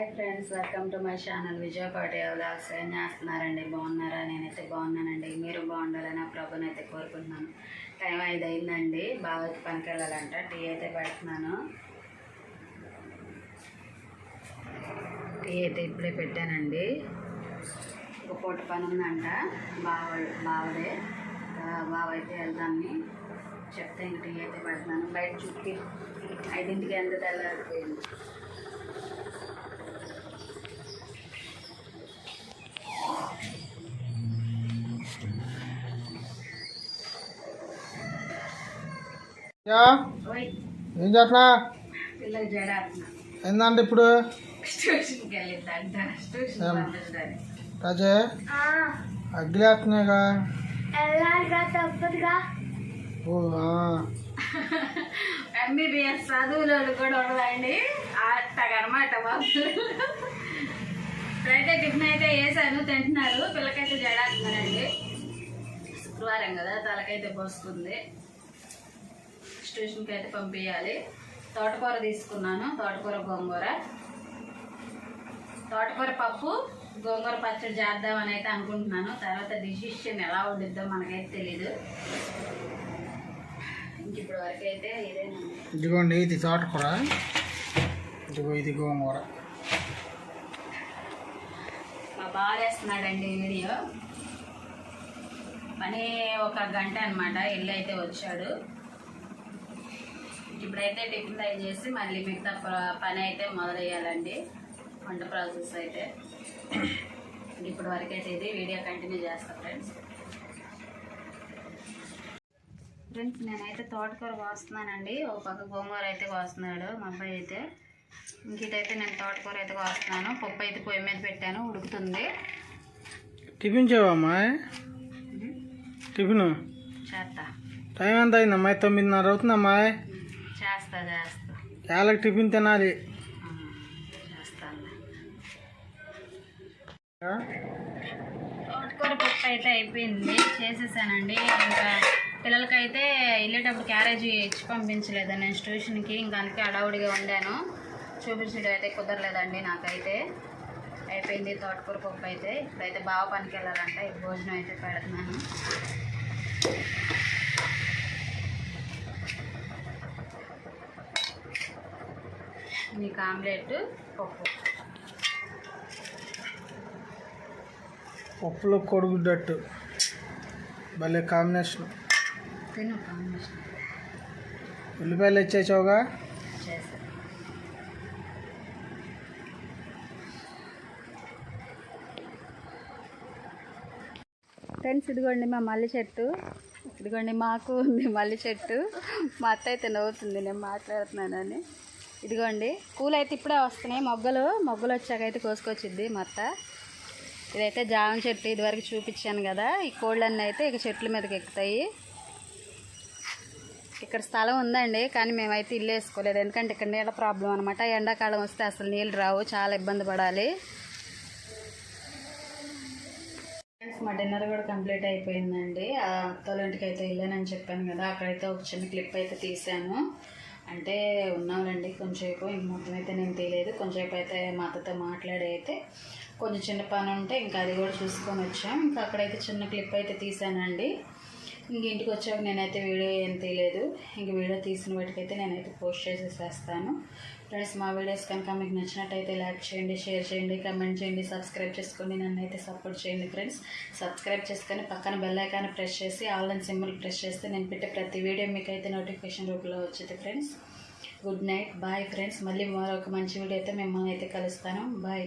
Hi friends welcome to my channel Vijayapati vlogs. ఏం చేస్తున్నారండి? బాగున్నారా? నేనైతే బాగున్నానండి. మీరు బాగుండాలని ప్రభుని అయితే కోరుకుంటున్నాను. టైం ఐదు అయిందండి బాగా పనికి వెళ్ళాలంట టీ అయితే పెడుతున్నాను. టీ అయితే ఇప్పుడే పెట్టానండి. ఒక పూట పని ఉందంట. బావ బావడే బావ అయితే వెళ్దామని చెప్తే ఇంక టీ అయితే పెడుతున్నాను. బయట చుట్టి ఐదింటికి ఎంత తెల్లారిపోయింది? ఏం చేస్తున్నా? ఏందంటే ఇప్పుడు? రాజే? అగ్గిలేస్తున్నాయిగా. ఎంబీబీఎస్ చదువులు కూడా ఉండదండి. అట్టగనమాట పిల్లలు అయితే టిఫిన్ అయితే వేసాను తింటున్నారు. పిల్లకైతే జడాడుతున్నారండి శుక్రవారం కదా తలకైతే పోసుకుంది. ట్యూషన్కి అయితే పంపించాలి తోటకూర తీసుకున్నాను. తోటకూర గోంగూర. తోటకూర పప్పు గోంగూర పచ్చడి చేద్దామని అయితే అనుకుంటున్నాను. తర్వాత డిసిషన్ ఎలా ఉండిద్దో మనకైతే తెలీదు. ఇంక ఇప్పుడు వరకు అయితే ఇదిగోండి ఇది తోటకూర. ఇదిగో ఇది గోంగూర. మా బాగా వేస్తున్నాడండి వీడియో. పని ఒక గంట అనమాట ఇల్లు అయితే వచ్చాడు. ఇప్పుడైతే టిఫిన్ అయి చేసి మళ్ళీ మిగతా పని అయితే మొదలయ్యాలండి. వంట ప్రాసెస్ అయితే. ఇప్పుడు వరకు అయితే ఇది వీడియో కంటిన్యూ చేస్తా ఫ్రెండ్స్. ఫ్రెండ్స్ నేనైతే తోటకూర కోస్తున్నానండి. ఒక పక్క గోంగూర అయితే కోస్తున్నాడు మా అబ్బాయి అయితే. ఇంకైతే నేను తోటకూర అయితే కోస్తున్నాను. పప్పు అయితే పొయ్యి మీద పెట్టాను ఉడుకుతుంది. టిఫిన్ చేయవమ్మా టిఫిన్? చేస్తా టైం ఎంత అయిందమ్మా? తొమ్మిదిన్నర అవుతుందమ్మా చేస్తా చేస్తా ఏళ్ళకి టిఫిన్ తినాలి. తోటకూర పప్పు అయితే అయిపోయింది. చేసేసానండి. ఇంకా పిల్లలకైతే వెళ్ళేటప్పుడు క్యారేజీ ఇచ్చి పంపించలేదు. నేను ట్యూషన్కి ఇంకా అందుకే అడవుడిగా వండాను చూపించడం అయితే కుదరలేదండి నాకైతే. అయిపోయింది తోటకూర పప్పు అయితే. ఇప్పుడైతే బావ పనికి వెళ్ళాలంట. ఈ భోజనం అయితే పెడుతున్నాను. మీకు ఆమ్లెట్ పప్పు. పప్పులో కొడుగుడ్డట్టు. భలే కాంబినేషన్ తిను కాంబినేషన్ ఉల్లిపాయలు ఇచ్చేసావుగా చేస్తాను ఫ్రెండ్స్ ఇదిగోండి మా మల్లె చెట్టు. ఇదిగోండి మాకు ఉంది మల్లె చెట్టు. మా అత్త అయితే నవ్వుతుంది నేను మాట్లాడుతున్నానని. ఇదిగోండి పూలు అయితే ఇప్పుడే వస్తున్నాయి. మొగ్గలు మొగ్గలు వచ్చాక అయితే కోసుకొచ్చిద్ది మొత్త. ఇదైతే జామ చెట్టు ఇదివరకు చూపించాను కదా ఈ కోళ్ళన్నీ అయితే ఇక చెట్ల మీదకి ఎక్కుతాయి. ఇక్కడ స్థలం ఉందండి కానీ మేమైతే ఇల్లు వేసుకోలేదు. ఎందుకంటే ఇక్కడ నీళ్ళ ప్రాబ్లం అనమాట ఎండాకాలం వస్తే అసలు నీళ్ళు రావు చాలా ఇబ్బంది పడాలి. ఫ్రెండ్స్ మా డిన్నర్ కూడా కంప్లీట్ అయిపోయిందండి. ఆ అత్తోళ్ళ ఇంటికి అయితే వెళ్ళానని చెప్పాను కదా అక్కడైతే ఒక చిన్న క్లిప్ అయితే తీసాను అంటే ఉన్నామండి కొంచెంసేపు ఇంక మొత్తం అయితే నేను తీయలేదు కొంచెంసేపు అయితే మా అత్తతో మాట్లాడి అయితే కొంచెం చిన్న పని ఉంటే ఇంకా అది కూడా చూసుకొని వచ్చాం. ఇంకా అక్కడైతే చిన్న క్లిప్ అయితే తీసానండి. ఇంక ఇంటికి వచ్చాక నేనైతే వీడియో ఏం తీయలేదు. ఇంక వీడియో తీసిన వాటికైతే నేనైతే పోస్ట్ చేసేసేస్తాను. ఫ్రెండ్స్ మా వీడియోస్ కనుక మీకు నచ్చినట్టయితే లైక్ చేయండి షేర్ చేయండి కమెంట్ చేయండి సబ్స్క్రైబ్ చేసుకోండి నన్ను అయితే సపోర్ట్ చేయండి ఫ్రెండ్స్. సబ్స్క్రైబ్ చేసుకొని పక్కన బెల్ ఐకాన్ ప్రెస్ చేసి ఆన్లైన్ సింబల్ ప్రెస్ చేస్తే నేను పెట్టే ప్రతి వీడియో మీకు అయితే నోటిఫికేషన్ రూపంలో వచ్చేది friends. Good night bye friends. మళ్ళీ మరొక మంచి వీడియో అయితే మిమ్మల్ని అయితే కలుస్తాను. బాయ్.